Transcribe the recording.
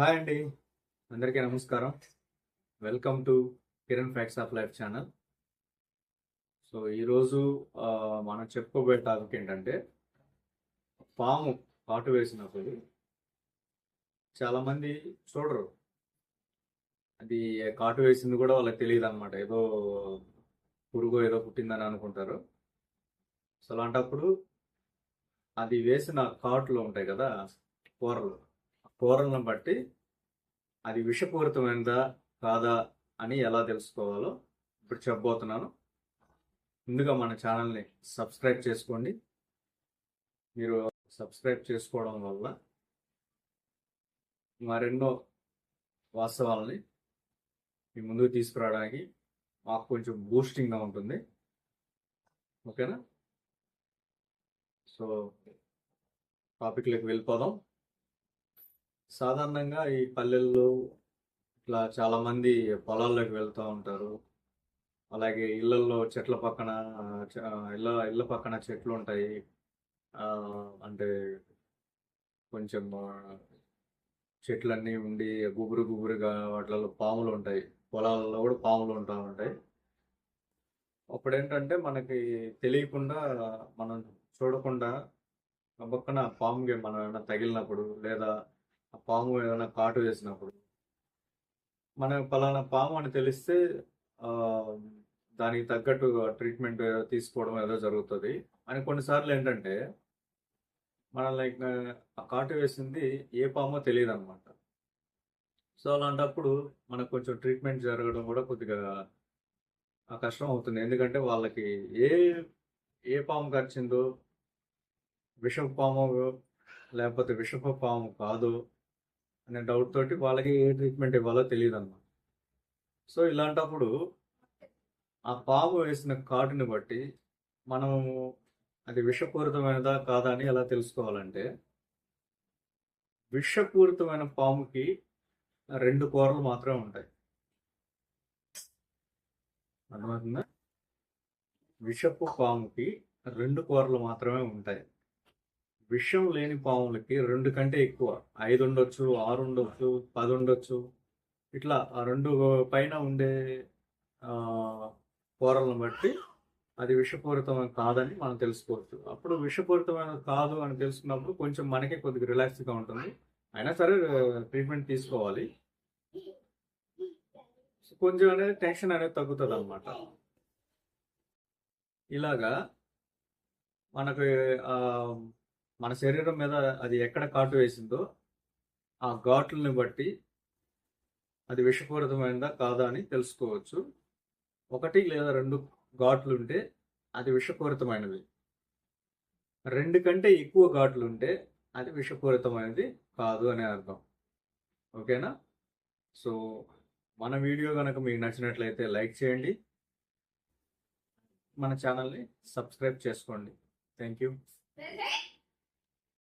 Hi అండి. అందరికీ నమస్కారం. Welcome to Kiran facts of life channel so ఈరోజు మనం చెప్పుకోబోయే టాపిక్ ఏంటంటే పాము కాటు వేసినప్పుడు చాలామంది చూడరు. అది కాటు వేసింది కూడా వాళ్ళకి తెలియదు అనమాట ఏదో పురుగు ఏదో పుట్టిందని అనుకుంటారు. సో అలాంటప్పుడు అది వేసిన కాటులో ఉంటాయి కదా కూరలు. కూరలను బట్టి అది విషపూరితమైనదా కాదా అని ఎలా తెలుసుకోవాలో ఇప్పుడు చెప్పబోతున్నాను. ముందుగా మన ఛానల్ని సబ్స్క్రైబ్ చేసుకోండి. మీరు సబ్స్క్రైబ్ చేసుకోవడం వల్ల మరెన్నో వాస్తవాలని మీ ముందుకు తీసుకురావడానికి మాకు కొంచెం బూస్టింగ్గా ఉంటుంది. ఓకేనా? సో టాపిక్లోకి వెళ్ళిపోదాం. సాధారణంగా ఈ పల్లెల్లో ఇట్లా చాలా మంది పొలాల్లోకి వెళ్తూ ఉంటారు. అలాగే ఇళ్ళల్లో చెట్ల పక్కన చ- ఇళ్ళ ఇళ్ళ పక్కన చెట్లు ఉంటాయి. ఆ, అంటే కొంచెం ఆ, చెట్లన్నీ ఉండి గుబురు గుబురుగా వాటిలలో పాములు ఉంటాయి. పొలాలలో కూడా పాములు ఉంటా ఉంటాయి. అప్పుడు ఏంటంటే మనకి తెలియకుండా మనం చూడకుండా ఆ పక్కన పాముకి మనం ఏమైనా తగిలినప్పుడు లేదా ఆ పాము ఏదైనా కాటు వేసినప్పుడు. మనం పలానా పాము అని తెలిస్తే దానికి తగ్గట్టు ట్రీట్మెంట్ తీసుకోవడం ఏదో జరుగుతుంది. అని కొన్నిసార్లు ఏంటంటే మన లైక్ ఆ కాటు వేసింది ఏ పామో తెలియదు అనమాట సో అలాంటప్పుడు మనకు కొంచెం ట్రీట్మెంట్ జరగడం కూడా కొద్దిగా కష్టం అవుతుంది. ఎందుకంటే వాళ్ళకి ఏ ఏ పాము కరిచిందో విషపు పాము లేకపోతే విషపు పాము కాదు అనే డౌట్ తోటి వాళ్ళకి ఏ ట్రీట్మెంట్ ఇవ్వాలో తెలియదు అన్నమాట సో ఇలాంటప్పుడు ఆ పాము వేసిన కాటుని బట్టి మనము అది విషపూరితమైనదా కాదా అని ఎలా తెలుసుకోవాలంటే విషపూరితమైన పాముకి రెండు కూరలు మాత్రమే ఉంటాయి. అర్థమవుతుందా? విషపు పాముకి రెండు కూరలు మాత్రమే ఉంటాయి. విషయం లేని పాములకి రెండు కంటే ఎక్కువ. ఐదు ఉండొచ్చు ఆరు ఉండొచ్చు పది ఉండొచ్చు. ఇట్లా ఆ రెండు పైన ఉండే ఆ, కూరలను బట్టి అది విషపూరితమైన కాదని మనం తెలుసుకోవచ్చు. అప్పుడు విషపూరితమైన కాదు అని తెలుసుకున్నప్పుడు కొంచెం మనకే కొద్దిగా రిలాక్స్గా ఉంటుంది. అయినా సరే ట్రీట్మెంట్ తీసుకోవాలి. కొంచెం అనేది టెన్షన్ అనేది తగ్గుతుంది అనమాట ఇలాగా మనకు మన శరీరం మీద అది ఎక్కడ కాటు వేసిందో ఆ ఘాట్లని బట్టి అది విషపూరితమైనదా కాదా అని తెలుసుకోవచ్చు. ఒకటి లేదా రెండు ఘాట్లు ఉంటే అది విషపూరితమైనది. రెండు కంటే ఎక్కువ ఘాట్లు ఉంటే అది విషపూరితమైనది కాదు అనే అర్థం. ఓకేనా? సో మన వీడియో కనుక మీకు నచ్చినట్లయితే లైక్ చేయండి. మన ఛానల్ని సబ్స్క్రైబ్ చేసుకోండి. Thank you